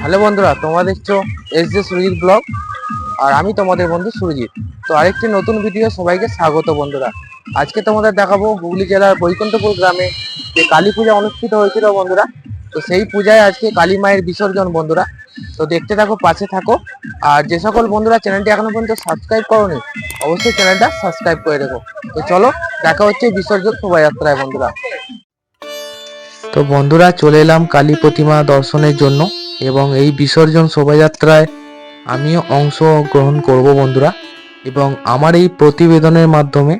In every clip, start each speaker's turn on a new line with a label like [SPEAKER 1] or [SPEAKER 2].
[SPEAKER 1] Hello বন্ধুরা তোমরা দেখছ এস জে সুরজিৎ ব্লগ আর আমি তোমাদের বন্ধু সুরজিৎ। তো আরেকটি নতুন ভিডিও সবাইকে স্বাগত বন্ধুরা। আজকে তোমাদের দেখাবো হুগলি জেলার বৈকুণ্ঠপুর গ্রামে যে কালী পূজা অনুষ্ঠিত হয়েছিল বন্ধুরা। তো সেই পূজায় আজকে কালী মায়ের বিসর্জন বন্ধুরা। তো দেখতে থাকো, পাশে থাকো। আর যে সকল বন্ধুরা চ্যানেলটি এখনও পর্যন্ত সাবস্ক্রাইব করোনি, অবশ্যই চ্যানেলটা সাবস্ক্রাইব করে রেখো। তো চলো, দেখা হচ্ছে বিসর্জন শোভাযাত্রায় বন্ধুরা। তো বন্ধুরা, চলে এলাম কালী প্রতিমা দর্শনের জন্য এবং এই বিসর্জন শোভাযাত্রায় আমিও অংশ গ্রহণ করব বন্ধুরা। এবং আমার এই প্রতিবেদনের মাধ্যমে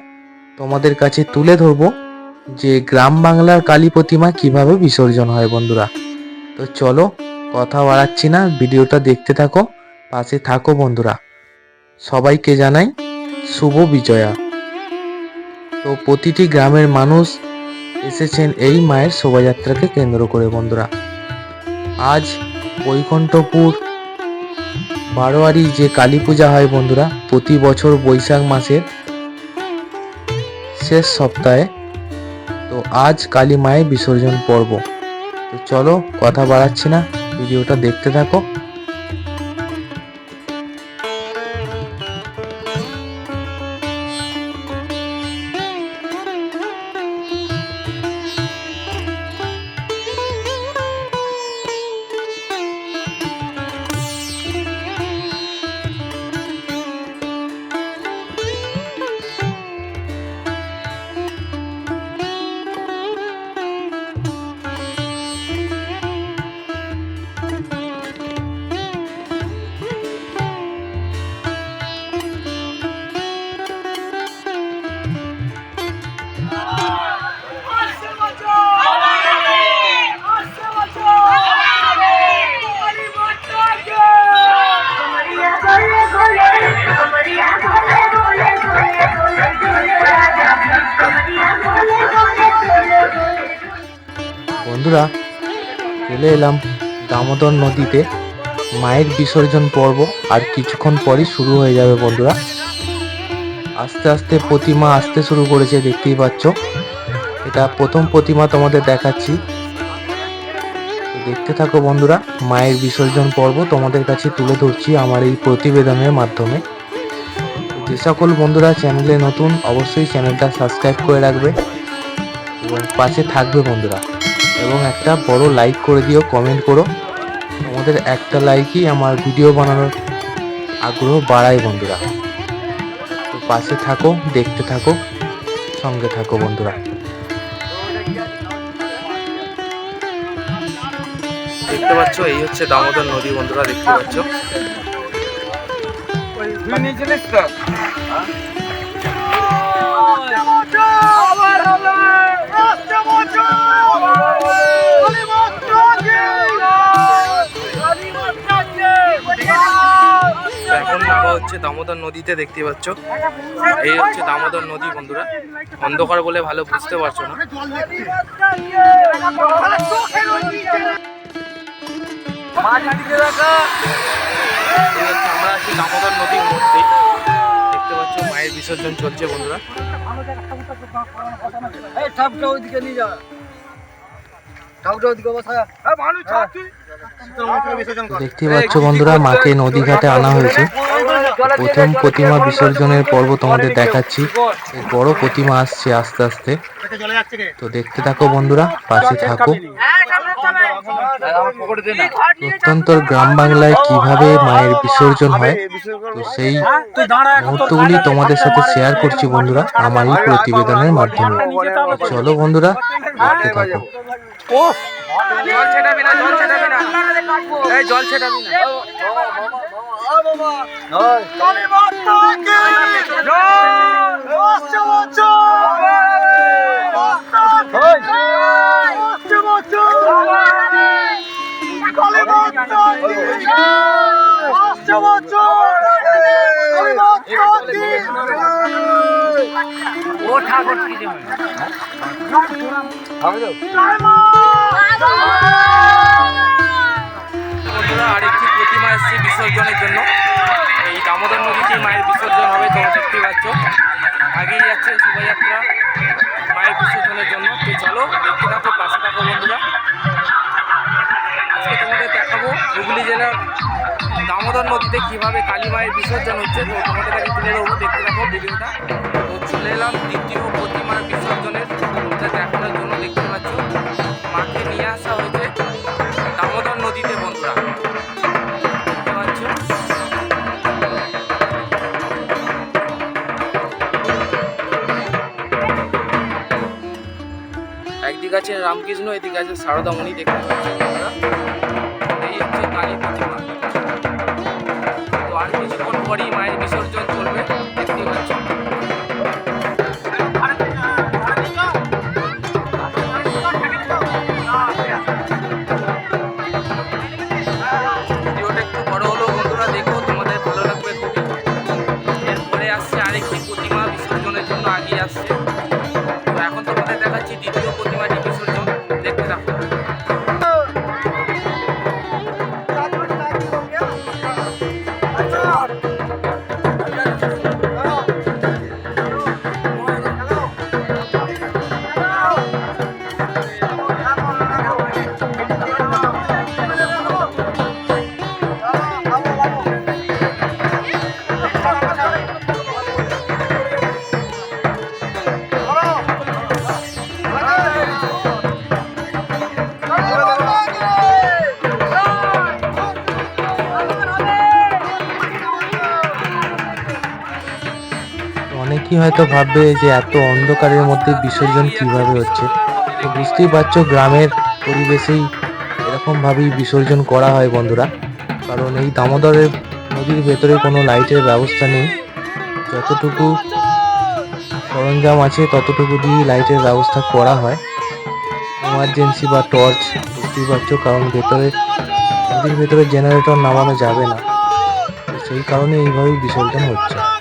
[SPEAKER 1] তোমাদের কাছে তুলে ধরব যে গ্রাম বাংলার কালী প্রতিমা কীভাবে বিসর্জন হয় বন্ধুরা। তো চলো কথা বাড়াচ্ছি না, ভিডিওটা দেখতে থাকো, পাশে থাকো বন্ধুরা। সবাইকে জানাই শুভ বিজয়া। তো প্রতিটি গ্রামের মানুষ এসেছেন এই মায়ের শোভাযাত্রাকে কেন্দ্র করে বন্ধুরা। আজ বৈকুণ্ঠপুর বারোয়ারি যে কালী পূজা হয় বন্ধুরা, প্রতি বছর বৈশাখ মাসের শেষ সপ্তাহে। তো আজ কালী মায়ের বিসর্জন পর্ব। তো চলো কথা বাড়াচ্ছি না, ভিডিওটা দেখতে থাকো। চলে এলাম দামোদর নদীতে। মায়ের বিসর্জন পর্ব আর কিছুক্ষণ পরই শুরু হয়ে যাবে বন্ধুরা। আস্তে আস্তে প্রতিমা আসতে শুরু করেছে, দেখতেই পাচ্ছ। এটা প্রথম প্রতিমা তোমাদের দেখাচ্ছি। দেখতে থাকো বন্ধুরা, মায়ের বিসর্জন পর্ব তোমাদের কাছে তুলে ধরছি আমার এই প্রতিবেদনের মাধ্যমে। যে সকল বন্ধুরা চ্যানেলে নতুন, অবশ্যই চ্যানেলটা সাবস্ক্রাইব করে রাখবে। পাশে থাকবে বন্ধুরা। এবং একটা বড় লাইক করে দিও কমেন্ট করো। তোমাদের একটা লাইকই আমার ভিডিও বানানোর আগ্রহ বাড়ায় বন্ধুরা। তো পাশে থাকো দেখতে থাকো সঙ্গে থাকো বন্ধুরা। দেখতে পাচ্ছ এই হচ্ছে দামোদর নদী বন্ধুরা দেখতে পাচ্ছ। হচ্ছে দামোদর নদীতে দেখতে পাচ্ছ। এই হচ্ছে দামোদর নদী, বন্ধুরা। অন্ধকার বলে ভালো বুঝতে পারছ না। আমরা আছি দামোদর নদীর মধ্যে। দেখতে পাচ্ছ, মায়ের বিসর্জন চলছে, বন্ধুরা।
[SPEAKER 2] ওইদিকে নিয়ে যা।
[SPEAKER 1] দেখতে পাচ্ছ বন্ধুরা মাকে নদী ঘাটে আনা হয়েছে। প্রথম প্রতিমা বিসর্জনের পর্ব তোমাদের দেখাচ্ছি। বড় প্রতিমা আসছে আস্তে আস্তে। তো দেখতে থাকো বন্ধুরা পাশে থাকো। প্রত্যন্ত গ্রাম বাংলায় কীভাবে মায়ের বিসর্জন হয় তো সেই মুহূর্তগুলি তোমাদের সাথে শেয়ার করছি বন্ধুরা আমার এই প্রতিবেদনের মাধ্যমে। চলো বন্ধুরা দেখতে থাকো।
[SPEAKER 2] ও জল ছেটাবি না জল ছেটাবি না। এই জল ছেটাবি না।
[SPEAKER 3] ও ঠাকুর
[SPEAKER 2] কি আরেকটি প্রতিমা এসছে বিসর্জনের জন্য এই দামোদর নদীতে মায়ের বিসর্জন হবে তোমরা দেখতে পাচ্ছ আগেই যাচ্ছে শোভাযাত্রা মায়ের বিসর্জনের জন্য তো চলো দেখতে থাকো পাশে থাকো বন্ধুরা আজকে তোমাদের দেখাবো হুগলি জেলার দামোদর নদীতে কীভাবে কালী মায়ের বিসর্জন হচ্ছে, তো তোমাদের কাছে তুলে দেবো দেখতে থাকো ভিডিওটা। তো চলে এলাম দ্বিতীয় প্রতিমার বিসর্জনের দেখানোর জন্য দেখতে পাচ্ছ, মাকে নিয়ে আসা হয়েছে দামোদর নদীতে বন্ধুরা। একদিকে আছে রামকৃষ্ণ, এদিকে আছে সারদামণি দেখতে পাচ্ছ এই হচ্ছে কালী প্রতিমা। কিছুক্ষণ পরেই মায়ের বিসর্জন
[SPEAKER 1] অনেকেই হয়তো ভাববে যে এত অন্ধকারের মধ্যে বিসর্জন কীভাবে হচ্ছে? তো বুঝতেই পারছ, গ্রামের পরিবেশেই এরকমভাবেই বিসর্জন করা হয় বন্ধুরা। কারণ এই দামোদরের নদীর ভেতরে কোনো লাইটের ব্যবস্থা নেই। যতটুকু সরঞ্জাম আছে, ততটুকু দিয়েই লাইটের ব্যবস্থা করা হয়। এমার্জেন্সি বা টর্চ, বুঝতেই পারছ, কারণ ভেতরে, নদীর ভেতরে জেনারেটর নামানো যাবে না। সেই কারণে এইভাবেই বিসর্জন হচ্ছে।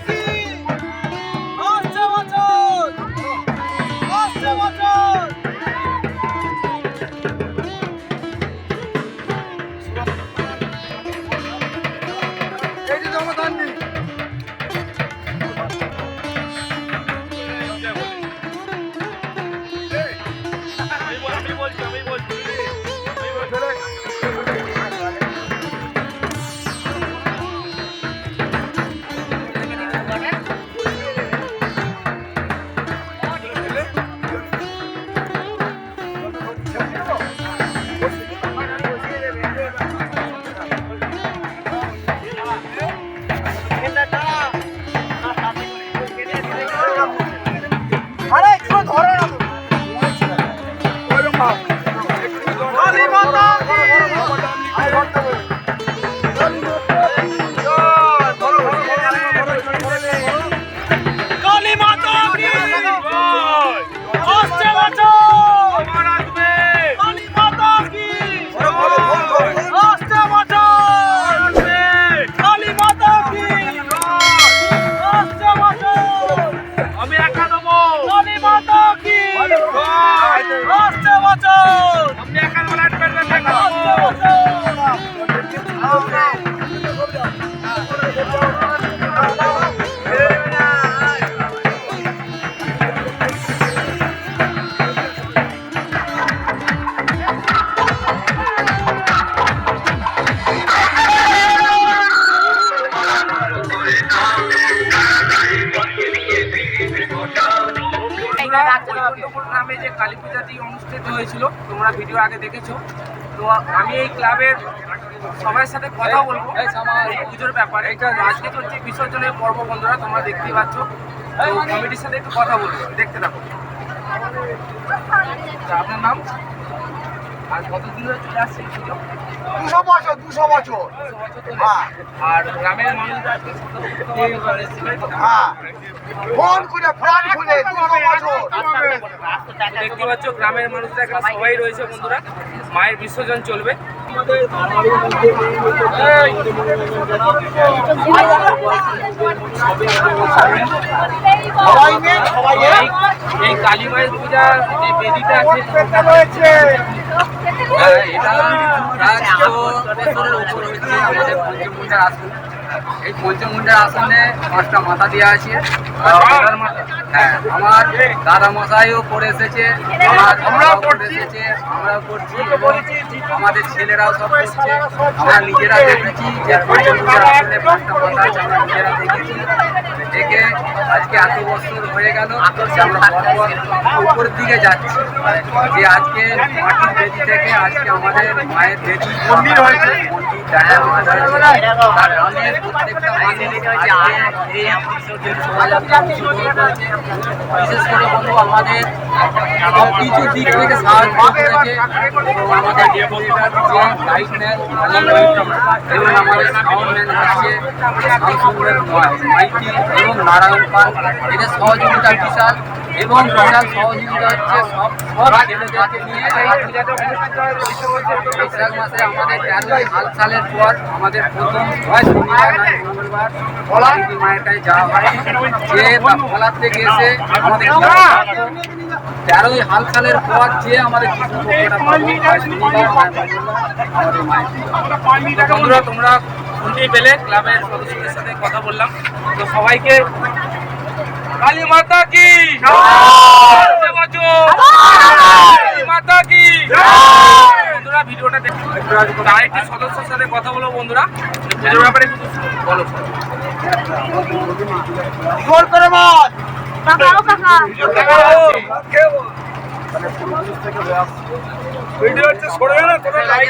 [SPEAKER 3] মাতা
[SPEAKER 2] বৈকুণ্ঠপুর গ্রামে যে কালী পূজাটি অনুষ্ঠিত হয়েছিল তোমরা ভিডিও আগে দেখেছ। তো আমি এই ক্লাবের সবার সাথে কথা বলব। এই পুজোর ব্যাপারে। তো আজকে চলছে বিসর্জনের পর্ব বন্ধুরা তোমরা দেখতেই পাচ্ছ। তো কমিটির সাথে একটু কথা বলব দেখতে থাকো। আপনার নাম? আর কত দিন ধরে চলে আসছে
[SPEAKER 3] দুশো বছর দুশো বছর।
[SPEAKER 2] দুশো বছর ধরে?
[SPEAKER 3] হ্যাঁ।
[SPEAKER 2] আর গ্রামের মানুষরা?
[SPEAKER 3] হ্যাঁ। ফোন করে প্রাণ খুলে দুশো বছর।
[SPEAKER 2] দেখতে পাচ্ছ গ্রামের মানুষরা এখানে সবাই রয়েছে বন্ধুরা। মায়ের বিসর্জন চলবে।
[SPEAKER 4] এই এই কালী মায়ের পূজা যে বেদিটা আছে এই পঞ্চমুন্ডার আসনে পাঁচটা মাথা দিয়ে আছে। হ্যাঁ আমার দাদা মশাইও করে এসেছে আমার আমরাও এসেছে আমরাও করছি আমাদের ছেলেরাও সব করছে। আমরা নিজেরা দেখেছি যে নিজেরা দেখেছি। দেখে আজকে এত বছর হয়ে গেল আমরা পরপর উপরের দিকে যাচ্ছি। যে আজকে মাটির বেদি থেকে আজকে আমাদের মায়ের বেদি মন্দির হয়েছে। মন্দির দেখা প্রত্যেকটা মানুষ আজকে এই করেছে। বিশেষ করে বলব আমাদের কিছু দিক থেকে সাহায্য আমাদের নারায়ণ এদের সহযোগিতা বিশাল এবং বিশাল সহযোগিতা হচ্ছে সব সব মাসে আমাদের তেরোই সাল সালের পর আমাদের প্রথম হয় শনিবার মঙ্গলবার ফলান্তি মায়েরটায় যাওয়া হয় যে ফলার থেকে এসে আমাদের তেরোই হাল সালের পর যে আমাদের বন্ধুরা, তোমরা শুনতেই পেলে, ক্লাবের সদস্যদের সাথে কথা বললাম। তো সবাইকে কালী মাতা কি? মাতা কি? বন্ধুরা, ভিডিওটা দেখো। আরেকটি সদস্যের সাথে কথা বলো বন্ধুরা। ব্যাপারে কিছু বলো।
[SPEAKER 3] জোর করে মাছ
[SPEAKER 5] কাকাও কাকা
[SPEAKER 3] ভিডিও হচ্ছে সরে না তোরা লাইক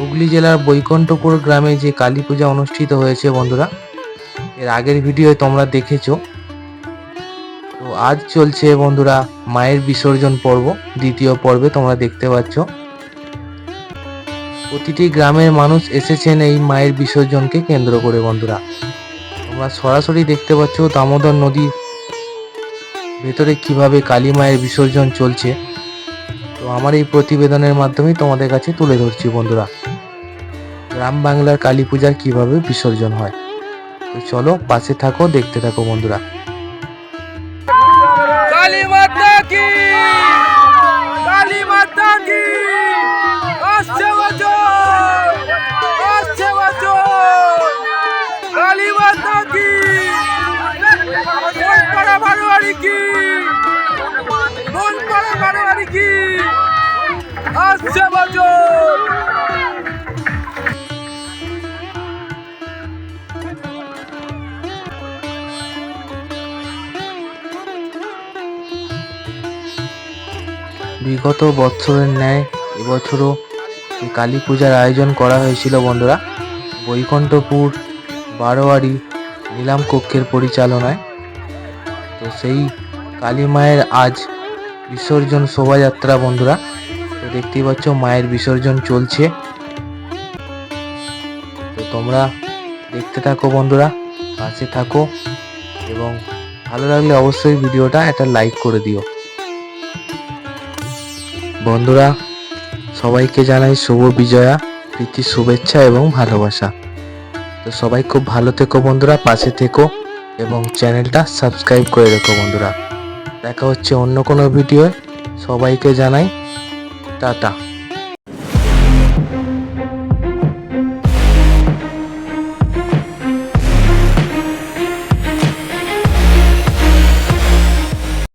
[SPEAKER 1] হুগলি জেলার বৈকুণ্ঠপুর গ্রামে যে কালী পূজা অনুষ্ঠিত হয়েছে, বন্ধুরা, এর আগের ভিডিও তোমরা দেখেছ। তো আজ চলছে, বন্ধুরা, মায়ের বিসর্জন পর্ব, দ্বিতীয় পর্বে তোমরা দেখতে পাচ্ছ। প্রতিটি গ্রামের মানুষ এসেছেন এই মায়ের বিসর্জনকে কেন্দ্র করে, বন্ধুরা। তোমরা সরাসরি দেখতে পাচ্ছ দামোদর নদীর ভেতরে কীভাবে কালী মায়ের বিসর্জন চলছে। তো আমার এই প্রতিবেদনের মাধ্যমে তোমাদের কাছে তুলে ধরছি, বন্ধুরা। গ্রাম বাংলার কালী পূজার কীভাবে বিসর্জন হয়? তো চলো পাশে থাকো, দেখতে থাকো বন্ধুরা।
[SPEAKER 4] কালী মাতা কি? কালী মাতা কি?
[SPEAKER 1] বিগত বছরের ন্যায় এবছরও কালী পূজার আয়োজন করা হয়েছিল, বন্ধুরা। বৈকুণ্ঠপুর বারোয়ারি নিলাম কক্ষের পরিচালনায়। তো সেই কালী মায়ের আজ বিসর্জন শোভাযাত্রা, বন্ধুরা। তো দেখতেই পাচ্ছ, মায়ের বিসর্জন চলছে। তো তোমরা দেখতে থাকো, বন্ধুরা, পাশে থাকো। এবং ভালো লাগলে অবশ্যই ভিডিওটা একটা লাইক করে দিও। বন্ধুরা, সবাইকে জানাই শুভ বিজয়া, প্রীতি, শুভেচ্ছা এবং ভালোবাসা। তো সবাই খুব ভালো থেকো বন্ধুরা, পাশে থেকো এবং চ্যানেলটা সাবস্ক্রাইব করে রেখো বন্ধুরা। দেখা হচ্ছে অন্য কোনো ভিডিও সবাইকে জানাই টাটা।